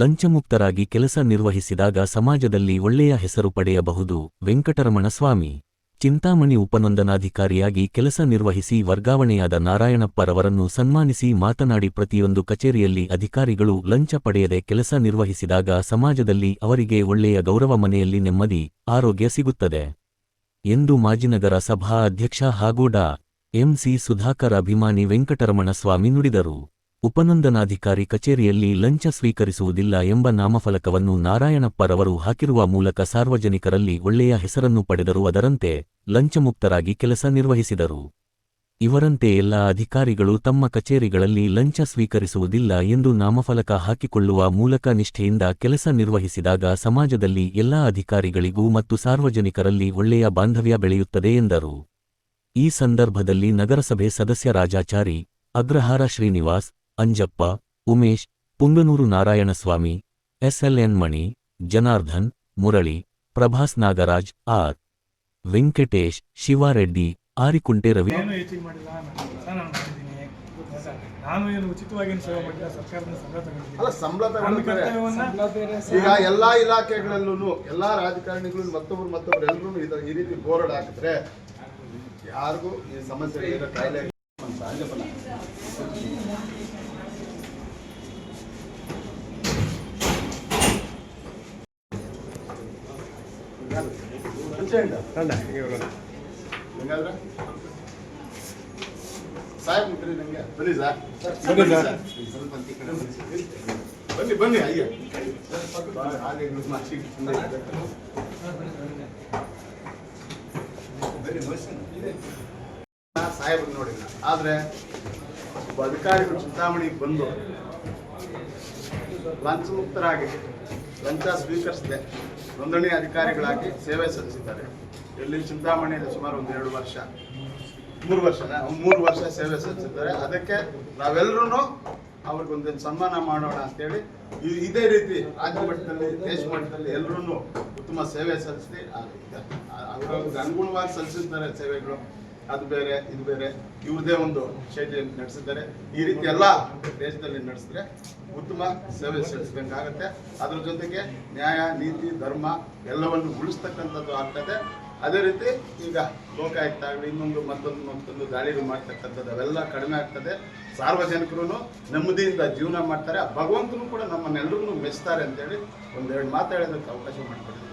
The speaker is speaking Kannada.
ಲಂಚಮುಕ್ತರಾಗಿ ಕೆಲಸ ನಿರ್ವಹಿಸಿದಾಗ ಸಮಾಜದಲ್ಲಿ ಒಳ್ಳೆಯ ಹೆಸರು ಪಡೆಯಬಹುದು. ವೆಂಕಟರಮಣ ಸ್ವಾಮಿ, ಚಿಂತಾಮಣಿ ಉಪನೊಂದನಾಧಿಕಾರಿಯಾಗಿ ಕೆಲಸ ನಿರ್ವಹಿಸಿ ವರ್ಗಾವಣೆಯಾದ ನಾರಾಯಣಪ್ಪರವರನ್ನು ಸನ್ಮಾನಿಸಿ ಮಾತನಾಡಿ ಪ್ರತಿಯೊಂದು ಕಚೇರಿಯಲ್ಲಿ ಅಧಿಕಾರಿಗಳು ಲಂಚ ಪಡೆಯದೆ ಕೆಲಸ ನಿರ್ವಹಿಸಿದಾಗ ಸಮಾಜದಲ್ಲಿ ಅವರಿಗೆ ಒಳ್ಳೆಯ ಗೌರವ ಮನೆಯಲ್ಲಿ ನೆಮ್ಮದಿ, ಆರೋಗ್ಯ ಸಿಗುತ್ತದೆ. ಎಂದು ಮಾಜಿನಗರ ಸಭಾ ಅಧ್ಯಕ್ಷ ಹಾಗೂ ಡಾ. ಎಂಸಿ ಸುಧಾಕರ್ ಅಭಿಮಾನಿ ವೆಂಕಟರಮಣ ಸ್ವಾಮಿ ನುಡಿದರು. ಉಪನಂದನಾಧಿಕಾರಿ ಕಚೇರಿಯಲ್ಲಿ ಲಂಚ ಸ್ವೀಕರಿಸುವುದಿಲ್ಲ ಎಂಬ ನಾಮಫಲಕವನ್ನು ನಾರಾಯಣಪ್ಪರವರು ಹಾಕಿರುವ ಮೂಲಕ ಸಾರ್ವಜನಿಕರಲ್ಲಿ ಒಳ್ಳೆಯ ಹೆಸರನ್ನು ಪಡೆದರು. ಅದರಂತೆ ಲಂಚಮುಕ್ತರಾಗಿ ಕೆಲಸ ನಿರ್ವಹಿಸಿದರು. ಇವರಂತೆ ಎಲ್ಲ ಅಧಿಕಾರಿಗಳು ತಮ್ಮ ಕಚೇರಿಗಳಲ್ಲಿ ಲಂಚ ಸ್ವೀಕರಿಸುವುದಿಲ್ಲ ಎಂದು ನಾಮಫಲಕ ಹಾಕಿಕೊಳ್ಳುವ ಮೂಲಕ ನಿಷ್ಠೆಯಿಂದ ಕೆಲಸ ನಿರ್ವಹಿಸಿದಾಗ ಸಮಾಜದಲ್ಲಿ ಎಲ್ಲಾ ಅಧಿಕಾರಿಗಳಿಗೂ ಮತ್ತು ಸಾರ್ವಜನಿಕರಲ್ಲಿ ಒಳ್ಳೆಯ ಬಾಂಧವ್ಯ ಬೆಳೆಯುತ್ತದೆ ಎಂದರು. ಈ ಸಂದರ್ಭದಲ್ಲಿ ನಗರಸಭೆ ಸದಸ್ಯ ರಾಜಾಚಾರಿ, ಅಗ್ರಹಾರ ಶ್ರೀನಿವಾಸ್ ಅಂಜಪ್ಪ ಉಮೇಶ್ ಪುಂಗನೂರು ನಾರಾಯಣಸ್ವಾಮಿ ಎಸ್ಎಲ್ಎನ್ ಮಣಿ ಜನಾರ್ಧನ್ ಮುರಳಿ ಪ್ರಭಾಸ್ ನಾಗರಾಜ್ ಆರ್. ವೆಂಕಟೇಶ್ ಶಿವಾರೆಡ್ಡಿ ಆರಿಕುಂಟೆ ರವಿ. ನಾನು ಏನು ಉಚಿತವಾಗಿ ಏನು ಸೇವೆ ಮಾಡಿಲ್ಲ? ಸರ್ಕಾರದಿಂದ ಸಂಬಳ ತಗೊಂಡಿದ್ದೀನಿ. ಅಲ್ಲ ಸಂಬಳ ನನ್ನ ತಗೊಂಡಿದ್ದಾರೆ ಈಗ ಎಲ್ಲಾ ಇಲಾಖೆಗಳಲ್ಲೂ ಎಲ್ಲಾ ರಾಜಕಾರಣಿಗಳು ಮತ್ತೊಬ್ರು ಮತ್ತೊಬ್ರು ಎಲ್ಲರೂ ಈ ರೀತಿ ಬೋರ್ಡ್ ಹಾಕಿದ್ರೆ ಯಾರಿಗೂ ಈ ಸಮಸ್ಯೆ ಕಾಯಿಲೆ ಸಾಹೇಬ್ ನಂಗೆ ಬನ್ನಿ ಸರ್. ಬನ್ನಿ ಸರ್. ಸ್ವಲ್ಪ ಬನ್ನಿ. ಬನ್ನಿ ಅಯ್ಯ. ಸಾಹೇಬ್ರು ನೋಡಿಲ್ಲ. ಆದ್ರೆ ಒಬ್ಬ ಅಧಿಕಾರಿಗಳು ಚುನಾವಣೆಗೆ ಬಂದು ಲಂಚ ಮುಕ್ತರಾಗಿ ಲಂಚ ಸ್ವೀಕರಿಸದೆ. ನೋಂದಣಿ ಅಧಿಕಾರಿಗಳಾಗಿ ಸೇವೆ ಸಲ್ಲಿಸಿದ್ದಾರೆ. ಇಲ್ಲಿ ಚಿಂತಾಮಣಿಯಲ್ಲಿ ಸುಮಾರು ಒಂದು ಎರಡು ವರ್ಷ, ಮೂರು ವರ್ಷ ಮೂರು ವರ್ಷ ಸೇವೆ ಸಲ್ಲಿಸಿದ್ದಾರೆ. ಅದಕ್ಕೆ ನಾವೆಲ್ಲರೂ ಅವ್ರಿಗೊಂದೇನು ಸನ್ಮಾನ ಮಾಡೋಣ ಅಂತೇಳಿ ಇದೇ ರೀತಿ ರಾಜ್ಯ ಮಟ್ಟದಲ್ಲಿ, ದೇಶ ಮಟ್ಟದಲ್ಲಿ ಎಲ್ಲರೂ ಉತ್ತಮ ಸೇವೆ ಸಲ್ಲಿಸಿ ಅವ್ರಿಗೆ ಅನುಗುಣವಾಗಿ ಸಲ್ಲಿಸಿದ್ದಾರೆ ಸೇವೆಗಳು. ಅದು ಬೇರೆ, ಇದು ಬೇರೆ. ಇವ್ರದೇ ಒಂದು ಶೈಲಿಯಲ್ಲಿ ನಡೆಸಿದ್ದಾರೆ. ಈ ರೀತಿ ಎಲ್ಲ ದೇಶದಲ್ಲಿ ನಡೆಸಿದ್ರೆ ಉತ್ತಮ ಸೇವೆ ಸಲ್ಲಿಸಬೇಕಾಗತ್ತೆ ಅದ್ರ ಜೊತೆಗೆ ನ್ಯಾಯ, ನೀತಿ, ಧರ್ಮ ಎಲ್ಲವನ್ನು ಉಳಿಸ್ತಕ್ಕಂಥದ್ದು ಆಗ್ತದೆ. ಅದೇ ರೀತಿ ಈಗ ಲೋಕಾಯುಕ್ತ ಆಗಲಿ, ಇನ್ನೊಂದು ಮತ್ತೊಂದು ಮತ್ತೊಂದು ದಾಳಿಗಳು ಮಾಡ್ತಕ್ಕಂಥದ್ದು ಅವೆಲ್ಲ ಕಡಿಮೆ ಆಗ್ತದೆ. ಸಾರ್ವಜನಿಕರು ನೆಮ್ಮದಿಯಿಂದ ಜೀವನ ಮಾಡ್ತಾರೆ. ಭಗವಂತನು ಕೂಡ ನಮ್ಮನ್ನೆಲ್ಲರೂ ಮೆಚ್ತಾರೆ ಅಂತೇಳಿ ಒಂದೆರಡು ಮಾತಾಡೋದಕ್ಕೆ ಅವಕಾಶ ಮಾಡಿಕೊಡ್ತೀನಿ